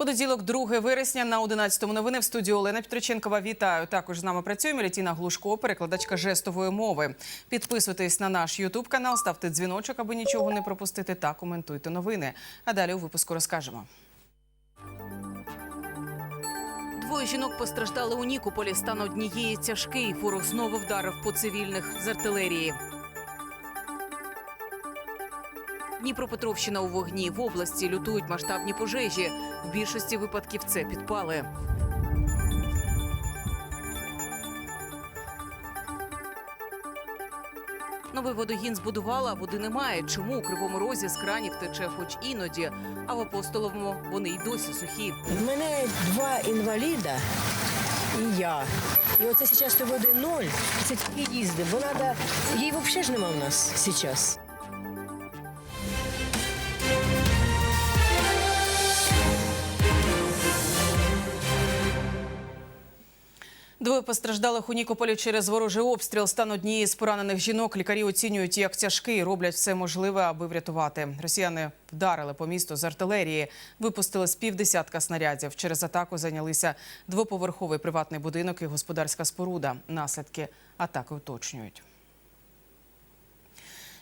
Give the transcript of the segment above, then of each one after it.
Понеділок, 2 вересня на 11-му новини в студії Олена Петриченкова. Вітаю. Також з нами працює Мелітіна Глушко, перекладачка жестової мови. Підписуйтесь на наш Ютуб канал, ставте дзвіночок, аби нічого не пропустити, та коментуйте новини. А далі у випуску розкажемо. Двоє жінок постраждали у Нікополі. Стан однієї тяжкий. Ворог знову вдарив по цивільних з артилерії. Дніпропетровщина у вогні в області лютують масштабні пожежі. В більшості випадків це підпали. Новий водогін збудувала, води немає. Чому у кривому розі з кранів тече хоч іноді, а в апостоловому вони й досі сухі. У мене два інваліда і я. І оце зараз води ноль, це тільки їздить, бо треба, її взагалі ж нема в нас зараз. Двоє постраждалих у Нікополі через ворожий обстріл. Стан однієї з поранених жінок лікарі оцінюють як тяжкий, роблять все можливе, аби врятувати. Росіяни вдарили по місту з артилерії, випустили з півдесятка снарядів. Через атаку зайнялися двоповерховий приватний будинок і господарська споруда. Наслідки атаки уточнюють.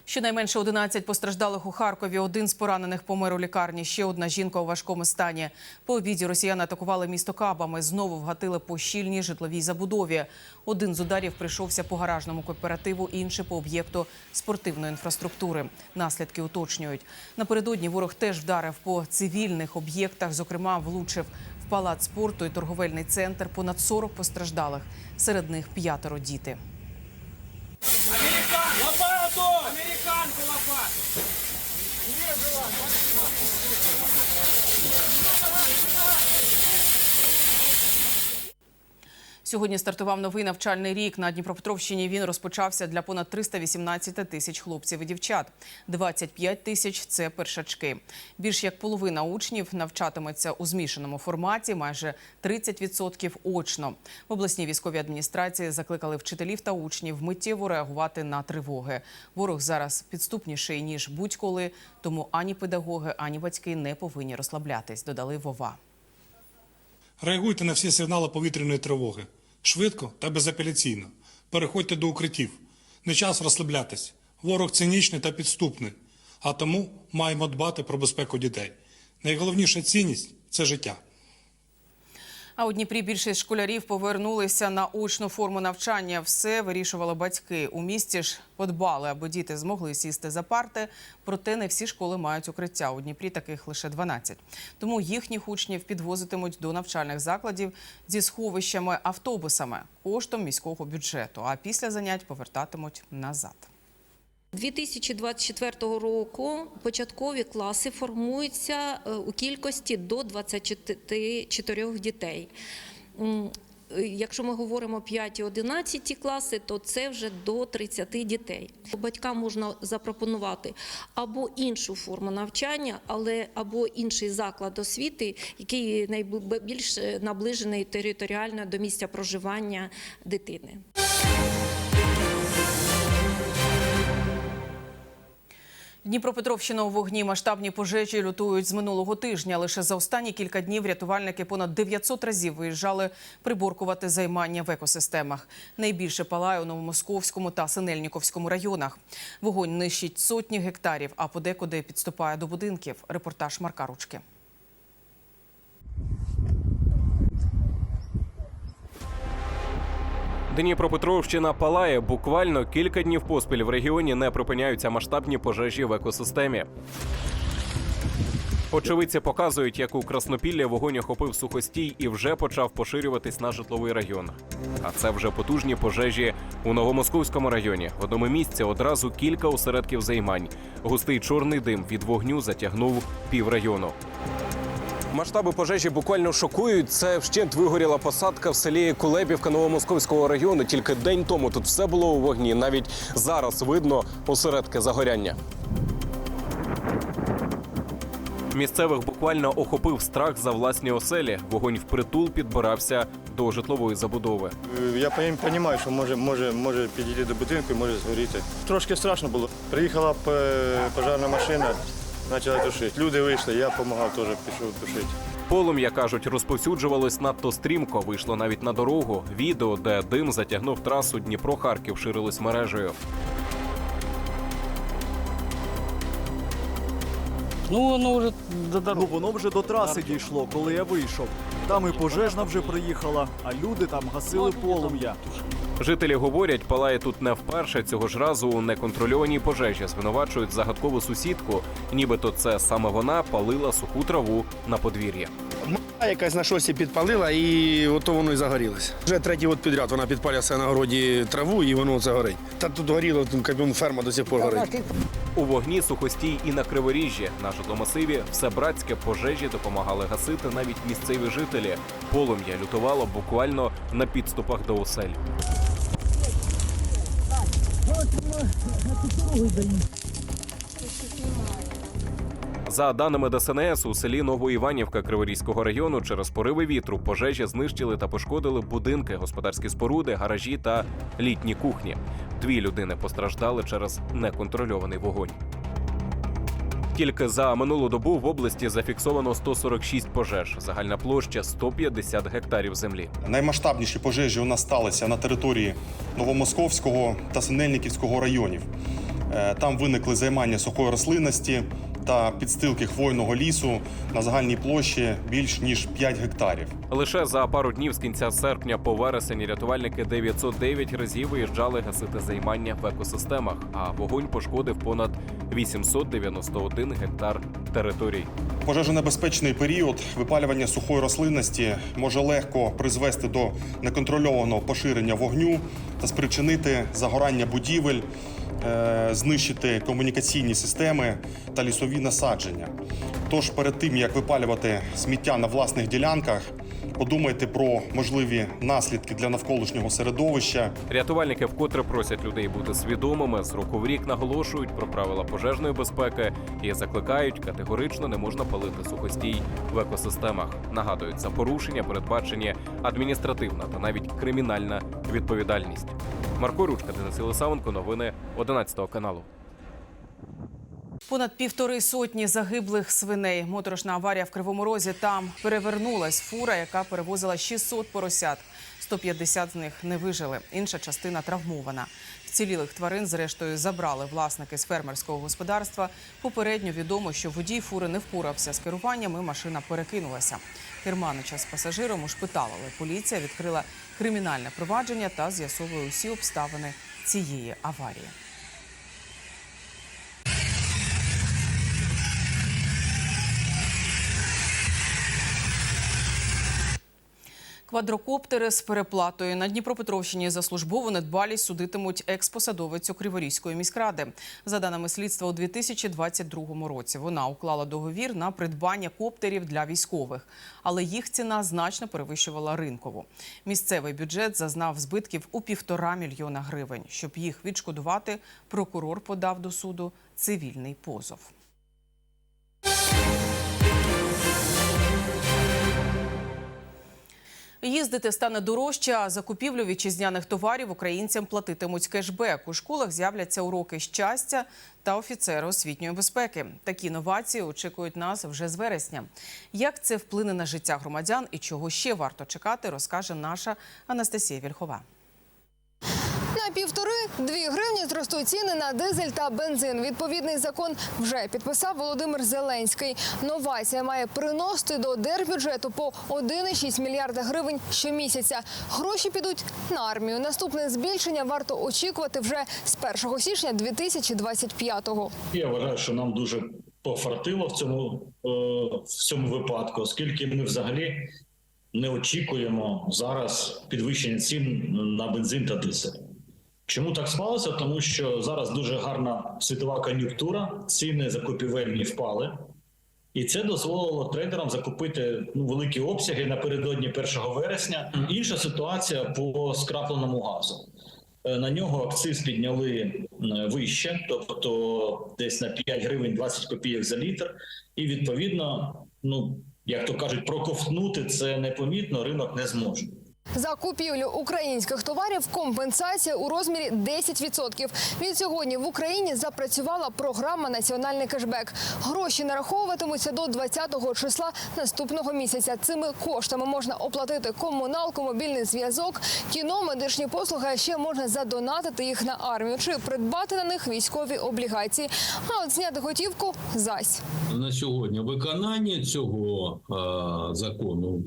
Щонайменше 11 постраждалих у Харкові. Один з поранених помер у лікарні. Ще одна жінка у важкому стані. По обіді росіяни атакували місто кабами. Знову вгатили по щільній житловій забудові. Один з ударів прийшовся по гаражному кооперативу, інший по об'єкту спортивної інфраструктури. Наслідки уточнюють. Напередодні ворог теж вдарив по цивільних об'єктах. Зокрема, влучив в палац спорту і торговельний центр. Понад 40 постраждалих. Серед них п'ятеро діти. Американ! Лопату! Американку лопату! Сьогодні стартував новий навчальний рік. На Дніпропетровщині він розпочався для понад 318 тисяч хлопців і дівчат. 25 тисяч – це першачки. Більш як половина учнів навчатиметься у змішаному форматі, майже 30% очно. В обласній військовій адміністрації закликали вчителів та учнів миттєво реагувати на тривоги. Ворог зараз підступніший, ніж будь-коли, тому ані педагоги, ані батьки не повинні розслаблятись, додали Вова. Реагуйте на всі сигнали повітряної тривоги. Швидко та безапеляційно. Переходьте до укриттів. Не час розслаблятись. Ворог цинічний та підступний. А тому маємо дбати про безпеку дітей. Найголовніша цінність це життя. А у Дніпрі більшість школярів повернулися на очну форму навчання. Все вирішували батьки. У місті ж подбали, аби діти змогли сісти за парти. Проте не всі школи мають укриття. У Дніпрі таких лише 12. Тому їхніх учнів підвозитимуть до навчальних закладів зі сховищами автобусами коштом міського бюджету. А після занять повертатимуть назад. 2024 року початкові класи формуються е, у кількості до 24 дітей. Е, Якщо ми говоримо 5-11 класи, то це вже до 30 дітей. Батькам можна запропонувати або іншу форму навчання, але або інший заклад освіти, який найбільш наближений територіально до місця проживання дитини. Дніпропетровщина у вогні масштабні пожежі лютують з минулого тижня. Лише за останні кілька днів рятувальники понад 900 разів виїжджали приборкувати займання в екосистемах. Найбільше палає у Новомосковському та Синельніковському районах. Вогонь нищить сотні гектарів, а подекуди підступає до будинків. Репортаж Марка Ручки. Дніпропетровщина палає. Буквально кілька днів поспіль в регіоні не припиняються масштабні пожежі в екосистемі. Очевидці показують, як у Краснопіллі вогонь охопив сухостій і вже почав поширюватись на житловий район. А це вже потужні пожежі у Новомосковському районі. В одному місці одразу кілька осередків займань. Густий чорний дим від вогню затягнув піврайону. Масштаби пожежі буквально шокують. Це вщент вигоріла посадка в селі Кулебівка Новомосковського району. Тільки день тому тут все було у вогні. Навіть зараз видно осередки загоряння. Місцевих буквально охопив страх за власні оселі. Вогонь впритул підбирався до житлової забудови. Я розумію, що може, може, може підійти до будинку і може згоріти. Трошки страшно було. Приїхала е, пожежна машина, почала тушити. Люди вийшли, я допомагав теж, пішов тушити. Полум'я кажуть, розповсюджувалось надто стрімко. Вийшло навіть на дорогу. Відео, де дим затягнув трасу Дніпро-Харків, ширилось мережею. Ну, воно вже до Ну дороги. воно вже до траси дійшло, коли я вийшов. Там і пожежна вже приїхала, а люди там гасили полум'я. Жителі говорять, палає тут не вперше. Цього ж разу у неконтрольованій пожежі звинувачують загадкову сусідку, нібито це саме вона палила суху траву на подвір'ї. Якась на шосі підпалила і ото воно і загорілося. Вже третій год підряд вона підпалює все на городі траву і воно це горить. Та тут горіло, кабін ферма до сих пор горить. У вогні сухостій і на криворіжжі. На житломасиві все братське пожежі допомагали гасити навіть місцеві жителі. Полум'я лютувало буквально на підступах до осель. За даними ДСНС, у селі Новоіванівка Криворізького району через пориви вітру пожежі знищили та пошкодили будинки, господарські споруди, гаражі та літні кухні. Дві людини постраждали через неконтрольований вогонь. Тільки за минулу добу в області зафіксовано 146 пожеж, загальна площа 150 гектарів землі. Наймасштабніші пожежі у нас сталися на території Новомосковського та Синельниківського районів. Е, Там виникли займання сухої рослинності та підстилки хвойного лісу на загальній площі більш ніж 5 гектарів. Лише за пару днів з кінця серпня по вересень рятувальники 909 разів виїжджали гасити займання в екосистемах, а вогонь пошкодив понад 891 гектар територій. Пожежонебезпечний період випалювання сухої рослинності може легко призвести до неконтрольованого поширення вогню та спричинити загорання будівель, знищити комунікаційні системи та лісові насадження. Тож перед тим як випалювати сміття на власних ділянках, подумайте про можливі наслідки для навколишнього середовища. Рятувальники вкотре просять людей бути свідомими. З року в рік наголошують про правила пожежної безпеки і закликають категорично не можна палити сухостій в екосистемах. Нагадують, за порушення передбачені адміністративна та навіть кримінальна відповідальність. Марко Ручка, Денис Єлисавенко, новини 11 каналу. Понад півтори сотні загиблих свиней. Моторошна аварія в Кривому Розі. Там перевернулась фура, яка перевозила 600 поросят. 150 з них не вижили. Інша частина травмована. Вцілілих тварин, зрештою, забрали власники з фермерського господарства. Попередньо відомо, що водій фури не впорався з керуванням і машина перекинулася. Керманича з пасажиром ушпиталили. Поліція відкрила кримінальне провадження та з'ясовує усі обставини цієї аварії. Квадрокоптери з переплатою на Дніпропетровщині за службову недбалість судитимуть експосадовицю Криворізької міськради. За даними слідства, у 2022 році вона уклала договір на придбання коптерів для військових, але їх ціна значно перевищувала ринкову. Місцевий бюджет зазнав збитків у півтора мільйона гривень. Щоб їх відшкодувати, прокурор подав до суду цивільний позов. Їздити стане дорожче, а закупівлю вітчизняних товарів українцям платитимуть кешбек. У школах з'являться уроки щастя та офіцери освітньої безпеки. Такі новації очікують нас вже з вересня. Як це вплине на життя громадян і чого ще варто чекати, розкаже наша Анастасія Вільхова. Півтори-дві гривні зростуть ціни на дизель та бензин. Відповідний закон вже підписав Володимир Зеленський. Новація має приносити до держбюджету по 1,6 мільярда гривень щомісяця. Гроші підуть на армію. Наступне збільшення варто очікувати вже з 1 січня 2025-го. Я вважаю, що нам дуже пофартило в цьому, е, в цьому випадку, оскільки ми взагалі не очікуємо зараз підвищення цін на бензин та дизель. Чому так склалося? Тому що зараз дуже гарна світова кон'юнктура, ціни закупівельні впали, і це дозволило трейдерам закупити ну, великі обсяги напередодні 1 вересня. Інша ситуація по скрапленому газу. Е, На нього акциз підняли е, вище, тобто десь на 5 гривень 20 копійок за літр. І відповідно, ну як то кажуть, проковтнути це непомітно ринок не зможе. За купівлю українських товарів компенсація у розмірі 10%. Від сьогодні в Україні запрацювала програма Національний кешбек. Гроші нараховуватимуться до 20-го числа наступного місяця. Цими коштами можна оплатити комуналку, мобільний зв'язок, кіно, медичні послуги. А ще можна задонатити їх на армію чи придбати на них військові облігації. А от зняти готівку зась. на сьогодні виконання цього е, закону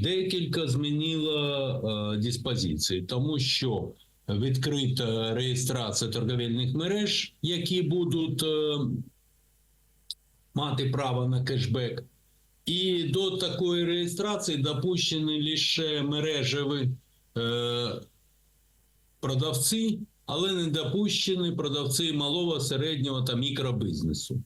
декілька змінило е, диспозиції, тому що відкрита реєстрація торговельних мереж, які будуть е, мати право на кешбек, і до такої реєстрації допущені лише мережеві е, продавці, але не допущені продавці малого, середнього та мікробізнесу.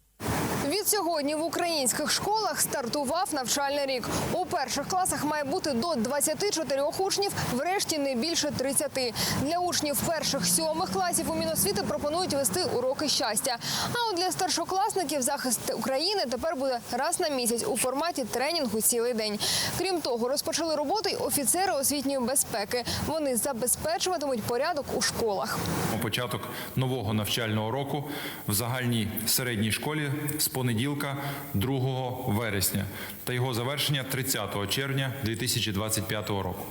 Від сьогодні в українських школах стартував навчальний рік. У перших класах має бути до 24 учнів, врешті не більше 30. Для учнів перших сьомих класів у Міносвіти пропонують вести уроки щастя. А от для старшокласників захист України тепер буде раз на місяць у форматі тренінгу цілий день. Крім того, розпочали роботу й офіцери освітньої безпеки. Вони забезпечуватимуть порядок у школах. Початок нового навчального року в загальній середній школі з понеділка 2 вересня та його завершення 30 червня 2025 року.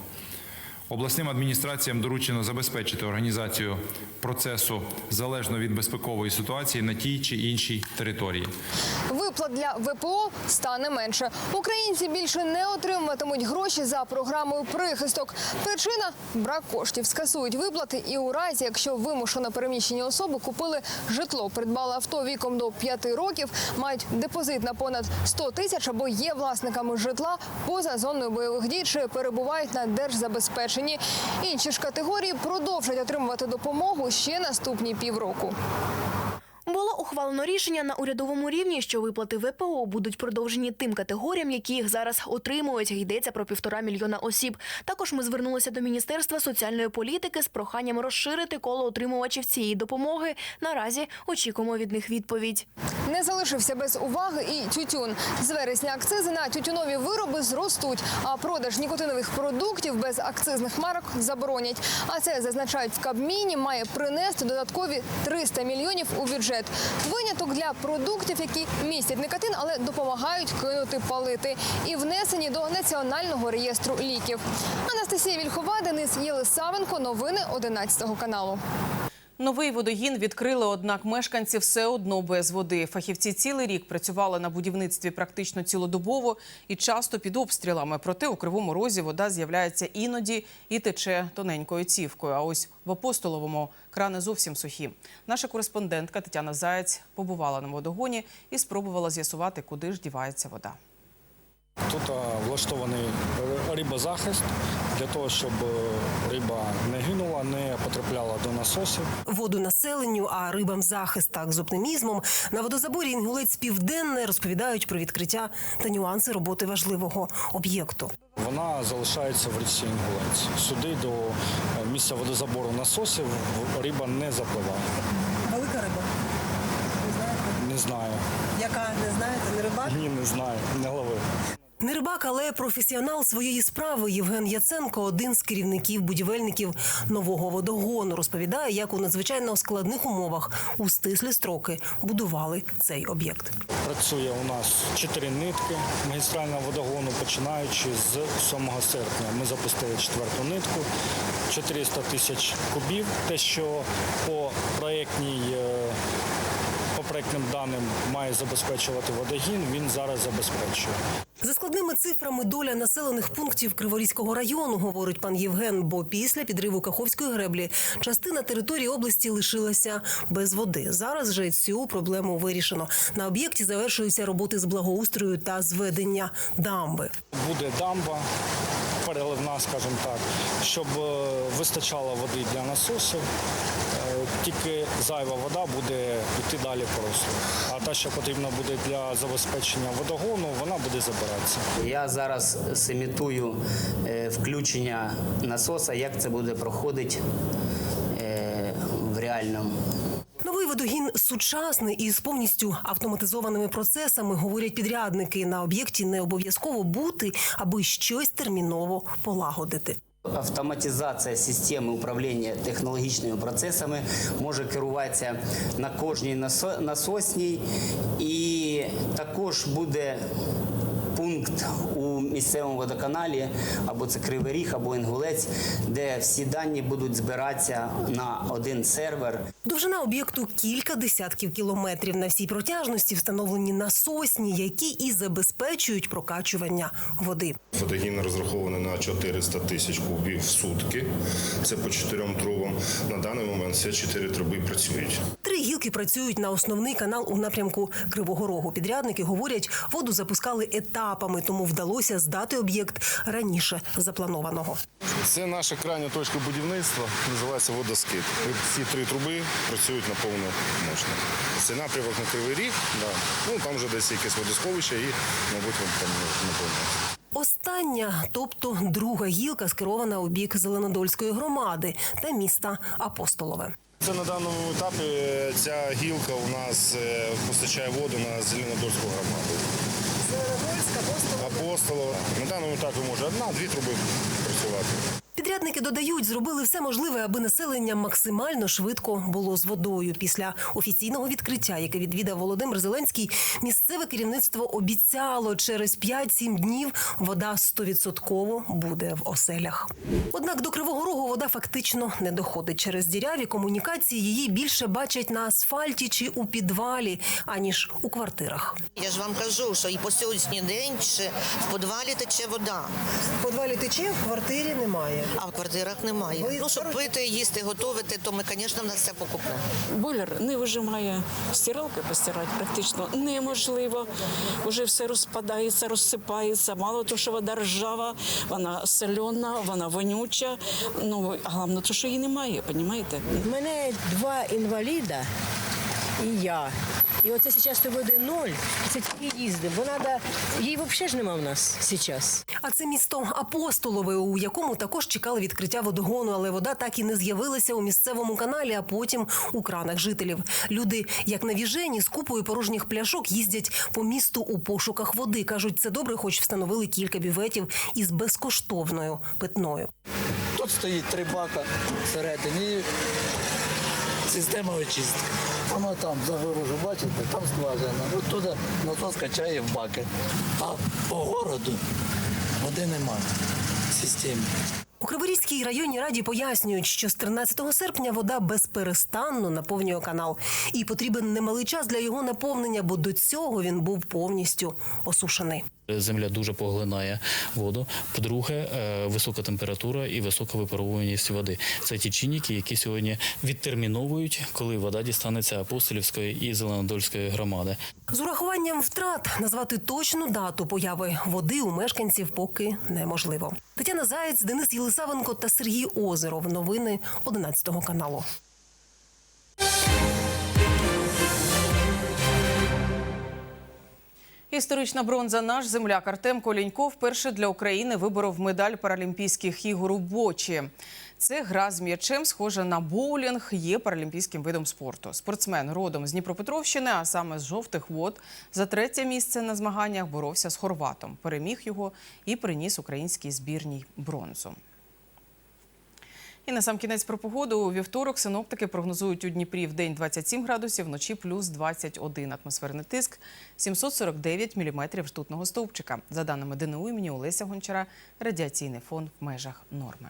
Обласним адміністраціям доручено забезпечити організацію процесу залежно від безпекової ситуації на тій чи іншій території. Виплат для ВПО стане менше. Українці більше не отримуватимуть гроші за програмою прихисток. Причина брак коштів. Скасують виплати і у разі, якщо вимушено переміщені особи купили житло, придбали авто віком до 5 років, мають депозит на понад 100 тисяч або є власниками житла поза зоною бойових дій чи перебувають на держзабезпеченні. Інші ж категорії продовжать отримувати допомогу ще наступні півроку. Було ухвалено рішення на урядовому рівні, що виплати ВПО будуть продовжені тим категоріям, які їх зараз отримують. Йдеться про півтора мільйона осіб. Також ми звернулися до Міністерства соціальної політики з проханням розширити коло отримувачів цієї допомоги. Наразі очікуємо від них відповідь. Не залишився без уваги і тютюн. З вересня акцизи на тютюнові вироби зростуть, а продаж нікотинових продуктів без акцизних марок заборонять. А це зазначають в Кабміні, має принести додаткові 300 мільйонів у бюджет. Виняток для продуктів, які містять никотин, але допомагають кинути палити, і внесені до національного реєстру ліків. Анастасія Вільхова, Денис Єлисавенко. Новини 11 каналу. Новий водогін відкрили, однак мешканці все одно без води. Фахівці цілий рік працювали на будівництві практично цілодобово і часто під обстрілами. Проте у кривому розі вода з'являється іноді і тече тоненькою цівкою. А ось в апостоловому крани зовсім сухі. Наша кореспондентка Тетяна Заєць побувала на водогоні і спробувала з'ясувати, куди ж дівається вода. Тут влаштований рибозахист для того, щоб е, риба не гинула, не потрапляла до насосів. Воду населенню, а рибам захист так з оптимізмом. На водозаборі інгулець південне розповідають про відкриття та нюанси роботи важливого об'єкту. Вона залишається в річці Інгулець. Сюди до е, місця водозабору насосів риба не запливає. Велика риба. Не знаю. Яка не знаєте, не рибак? Ні, не знаю, не ловив. Не рибак, але професіонал своєї справи Євген Яценко, один з керівників будівельників нового водогону, розповідає, як у надзвичайно складних умовах у стислі строки будували цей об'єкт. Працює у нас чотири нитки магістрального водогону, починаючи з 7 серпня. Ми запустили четверту нитку, 400 тисяч кубів. Те, що по проєктній е, по проєктним даним має забезпечувати водогін, він зараз забезпечує. За складними цифрами доля населених пунктів Криворізького району, говорить пан Євген. Бо після підриву Каховської греблі частина території області лишилася без води. Зараз же цю проблему вирішено. На об'єкті завершуються роботи з благоустрою та зведення дамби. Буде дамба переливна, скажімо так, щоб е, вистачало води для насосів. Тільки зайва вода буде йти далі по руслу. А та, що потрібна буде для забезпечення водогону, вона буде забиратися. Я зараз симітую е, включення насоса, як це буде проходити е, в реальному. Новий водогін сучасний і з повністю автоматизованими процесами, говорять підрядники. На об'єкті не обов'язково бути, аби щось терміново полагодити. Автоматизація системи управління технологічними процесами може керуватися на кожній насосній, і також буде пункт у місцевому водоканалі, або це Кривий Ріг, або Інгулець, де всі дані будуть збиратися на один сервер. Довжина об'єкту кілька десятків кілометрів. На всій протяжності встановлені насосні, які і забезпечують прокачування води. Водогін розрахований на 400 тисяч кубів в сутки. Це по чотирьом трубам. На даний момент всі чотири труби працюють. Три працюють на основний канал у напрямку Кривого Рогу. Підрядники говорять, воду запускали етапами, тому вдалося здати об'єкт раніше запланованого. Це наша крайня точка будівництва, називається водоскид. Ці три труби працюють на повну мощність. Це напрямок на Кривий Ріг, да. ну там вже десь якесь водосховище і, мабуть, там наповнюється. Остання, тобто друга гілка, скерована у бік Зеленодольської громади та міста Апостолове. Це на даному етапі е, ця гілка у нас е, постачає воду на Зеленодольську громаду. Апостолова. На даному етапі може одна-дві труби працювати. Підрядники додають, зробили все можливе, аби населення максимально швидко було з водою. Після офіційного відкриття, яке відвідав Володимир Зеленський, місцеве керівництво обіцяло, через 5-7 днів вода стовідсотково буде в оселях. Однак до Кривого Рогу вода фактично не доходить. Через діряві комунікації її більше бачать на асфальті чи у підвалі, аніж у квартирах. Я ж вам кажу, що і по сьогоднішній день ще в підвалі тече вода. В підвалі тече, в квартирі немає. А в квартирах немає. Ну, щоб пити, їсти, готувати, то ми, звісно, в нас все покупне. Бойлер не вижимає стиралки постирати практично неможливо. Уже все розпадається, розсипається. Мало того, що вода ржава, вона солена, вона вонюча. Ну а головне, то, що її немає, розумієте? У мене два інваліда і я. І оце зараз то води ноль, це тільки їздимо. Бо надо, її взагалі ж нема в нас зараз. А це місто Апостолове, у якому також чекали відкриття водогону, але вода так і не з'явилася у місцевому каналі, а потім у кранах жителів. Люди, як на віжені, з купою порожніх пляшок їздять по місту у пошуках води. кажуть, це добре, хоч встановили кілька бюветів із безкоштовною питною. Тут стоїть три бака всередині система очистки. Воно там загорожу, бачите, там скважина. От туди насос качає в баки. А по городу води немає в системі. У Криворізькій районній раді пояснюють, що з 13 серпня вода безперестанно наповнює канал, і потрібен немалий час для його наповнення, бо до цього він був повністю осушений. Земля дуже поглинає воду. По-друге, е, висока температура і висока випаровуваність води. Це ті чинники, які сьогодні відтерміновують, коли вода дістанеться апостолівської і зеленодольської громади. З урахуванням втрат назвати точну дату появи води у мешканців поки неможливо. Тетяна Заєць, Денис Єлисавенко та Сергій Озеров. Новини 11 каналу. Історична бронза наш земляк Артем Колінько вперше для України виборов медаль Паралімпійських ігор у бочі. Це гра з м'ячем, схожа на боулінг, є паралімпійським видом спорту. Спортсмен родом з Дніпропетровщини, а саме з жовтих вод, за третє місце на змаганнях боровся з хорватом. Переміг його і приніс українській збірній бронзу. І на сам кінець про погоду у вівторок синоптики прогнозують у Дніпрі в день 27 градусів, вночі плюс 21. Атмосферний тиск 749 міліметрів ртутного стовпчика. За даними ДНУ імені Олеся Гончара, радіаційний фон в межах норми.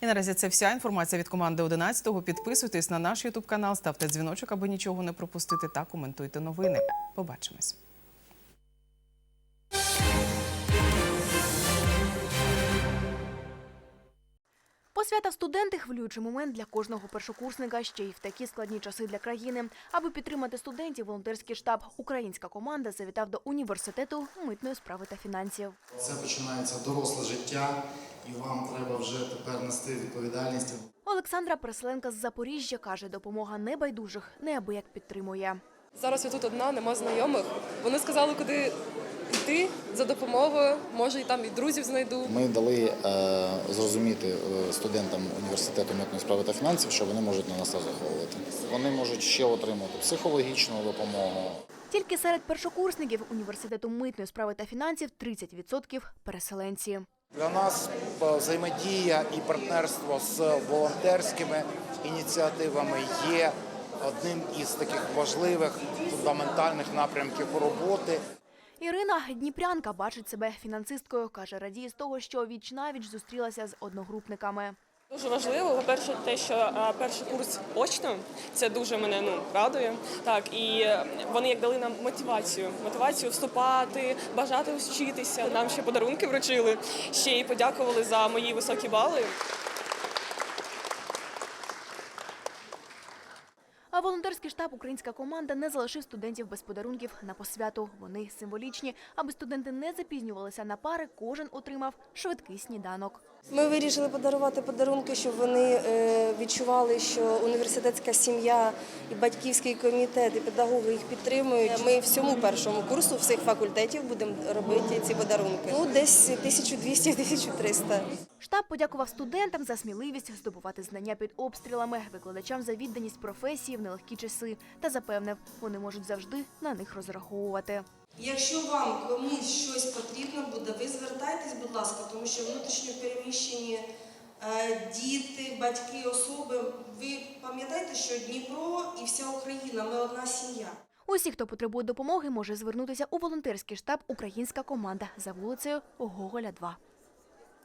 І наразі це вся інформація від команди 11-го. Підписуйтесь на наш ютуб канал, ставте дзвіночок, аби нічого не пропустити, та коментуйте новини. Побачимось. Посвята студенти хвилюючий момент для кожного першокурсника ще й в такі складні часи для країни. Аби підтримати студентів, волонтерський штаб Українська команда завітав до університету митної справи та фінансів. Це починається доросле життя, і вам треба вже тепер нести відповідальність. Олександра Переселенка з Запоріжжя каже, допомога небайдужих неабияк підтримує. Зараз я тут одна, нема знайомих. Вони сказали, куди йти за допомогою. Може, і там і друзів знайду. Ми дали е, зрозуміти е, студентам університету митної справи та фінансів, що вони можуть на нас розраховувати. Вони можуть ще отримати психологічну допомогу. Тільки серед першокурсників університету митної справи та фінансів 30% переселенці. Для нас е, взаємодія і партнерство з волонтерськими ініціативами є одним із таких важливих фундаментальних напрямків роботи. Ірина Дніпрянка бачить себе фінансисткою. каже, радіє з того, що віч навіч зустрілася з одногрупниками. Дуже важливо, по-перше, те, що перший курс очно, це дуже мене ну радує. Так і е, вони як дали нам мотивацію, мотивацію вступати, бажати вчитися. Нам ще подарунки вручили, ще й подякували за мої високі бали. Волонтерський штаб Українська команда не залишив студентів без подарунків на посвяту. Вони символічні. Аби студенти не запізнювалися на пари, кожен отримав швидкий сніданок. Ми вирішили подарувати подарунки, щоб вони е, відчували, що університетська сім'я і батьківський комітет, і педагоги їх підтримують. Ми всьому першому курсу всіх факультетів будемо робити ці подарунки. Ну, десь 1200-1300. Штаб подякував студентам за сміливість здобувати знання під обстрілами, викладачам за відданість професії в нелегкі часи та запевнив, вони можуть завжди на них розраховувати. Якщо вам комусь щось потрібно буде, ви звертайтесь, будь ласка, тому що внутрішньо переміщені е, діти, батьки, особи. Ви пам'ятаєте, що Дніпро і вся Україна ми одна сім'я. Усі, хто потребує допомоги, може звернутися у волонтерський штаб Українська команда за вулицею Гоголя 2.